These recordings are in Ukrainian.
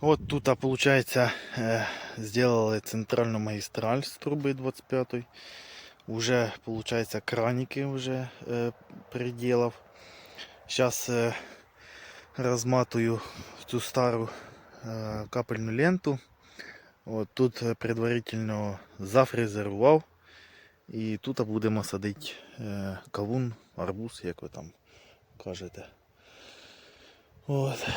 От тут, виходить, зробили центральну магістраль з труби 25 Уже, виходить, краники вже е, переділав. Зараз е, розматую в цю стару е, капельну ленту. От тут е, предварительно зафрезерував. І тут будемо садити кавун, арбуз, як ви там кажете. От.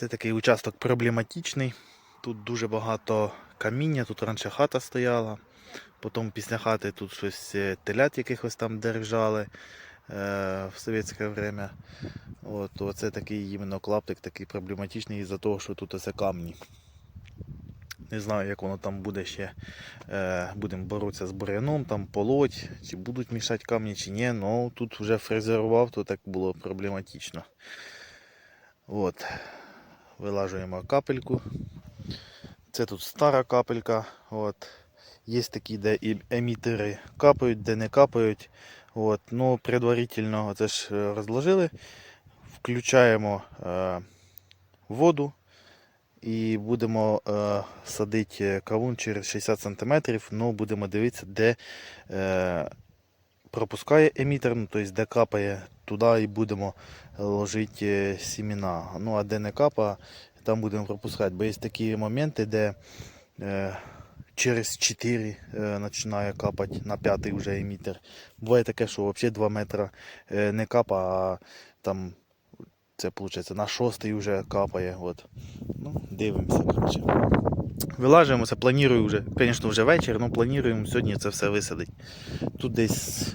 Це такий участок проблематичний. Тут дуже багато каміння, тут раніше хата стояла. Потім після хати тут щось е, телят якихось там держали е, в совєтське время. От, оце такий іменно клаптик такий проблематичний із-за того, що тут оце камні. Не знаю, як воно там буде ще. Е, будемо боротися з буряном, там полоть, чи будуть мішати камні, чи ні. Ну тут вже фрезерував, то так було проблематично. От. Вилажуємо капельку. Це тут стара капелька. От. Є такі, де і емітери капають, де не капають. От. Ну, предварительно це ж е, розложили. Включаємо е, воду і будемо е, садити кавун через 60 см. Ну, будемо дивитися, де е, пропускає емітер, ну, тобто де капає, туди і будемо ложити е, сімена. Ну, а де не капає, там будемо пропускати. Бо є такі моменти, де е, через 4 е, починає капати на п'ятий вже емітер. Буває таке, що взагалі 2 метри е, не капає, а там це виходить на шостий вже капає. От. Ну, дивимося. коротше. Вилажуємося, планую вже, звісно, вже вечір, але плануємо сьогодні це все висадити. Тут десь,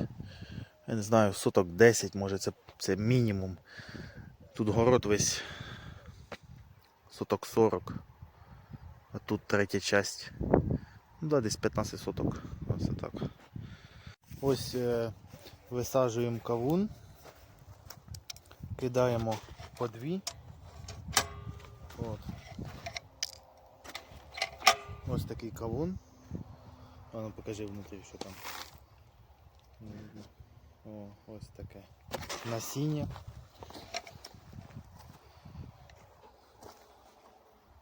я не знаю, соток 10, може це, це мінімум. Тут город весь соток 40. А тут третя часть. Ну да, десь 15 соток. Ось так. Ось е, висаджуємо кавун. Кидаємо по дві. От. Ось такий кавун. А ну покажи внутрі, що там. О, ось таке. Насіння.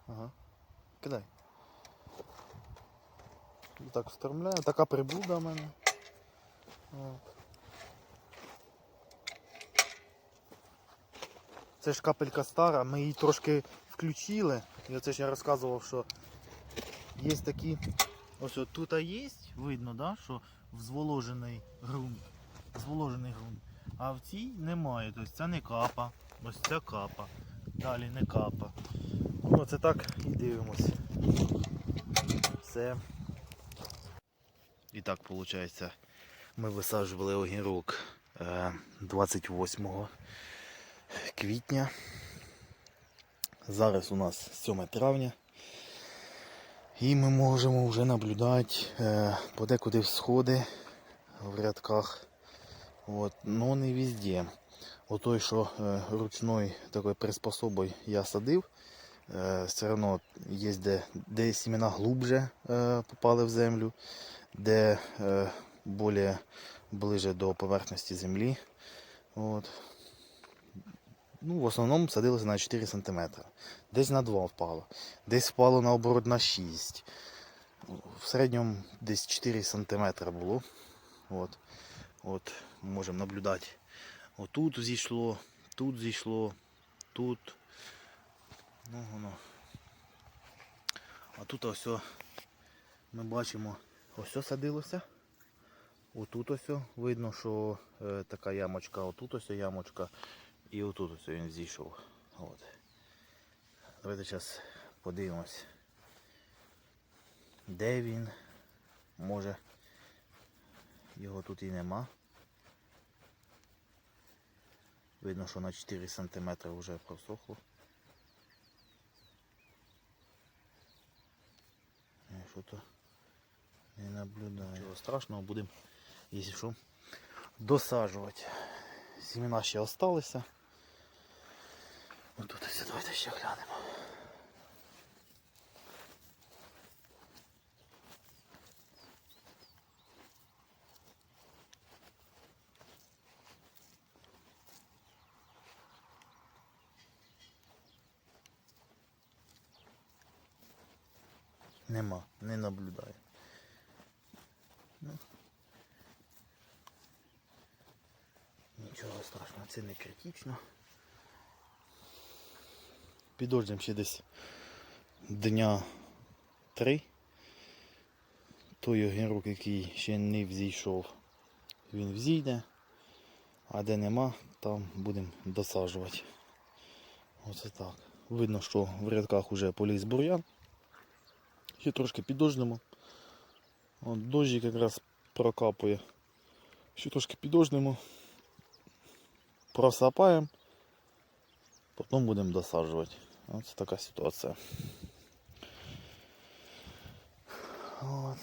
Ага. Кидай. І Так встромляю. Така приблуда в мене. От. Це ж капелька стара, ми її трошки включили. І оце ж я розказував, що є такі. Ось тут є, видно, да, що взволожений ґрунт. Зволожений ґрунт. А в цій немає. Тобто це не капа. Ось це капа. Далі не капа. Ну це так і дивимося. Все. І так виходить, ми висаджували огірок е, 28 квітня. Зараз у нас 7 травня. І ми можемо вже наблюдати е, подекуди всходи в рядках. От, но не везде. Отой, що е, ручною такою приспособою я садив, е, все одно є де, де сімена глубже попали в землю, де більше ближе до поверхності землі. От. Ну, в основному садилося на 4 см. Десь на 2 впало. Десь впало наоборот на 6. В середньому десь 4 см було. От. От, можемо наблюдати. Отут зійшло, тут зійшло, тут. Ну, воно. А тут ось ми бачимо, ось садилося. Отут ось видно, що е, така ямочка, отут ось ямочка. І отут ось він зійшов. От. Давайте зараз подивимось. Де він? Може його тут і нема. Видно, що на 4 см вже просохло. Що то не наблюдаю. Чого страшного будемо, якщо що, досаджувати. Сімена ще залишилися. Ось тут ось давайте ще глянемо. Нема, не наблюдаю. Ну. Нічого страшного, це не критично. Підождемо ще десь дня три. Той огірок, який ще не взійшов, він взійде, а де нема, там будемо досаджувати. Оце так. Видно, що в рядках вже поліз бур'ян. Ще трошки підождемо. От дощик якраз прокапує. Ще трошки підождемо. Просапаємо. Потім будемо досаджувати. Ось така ситуація. От.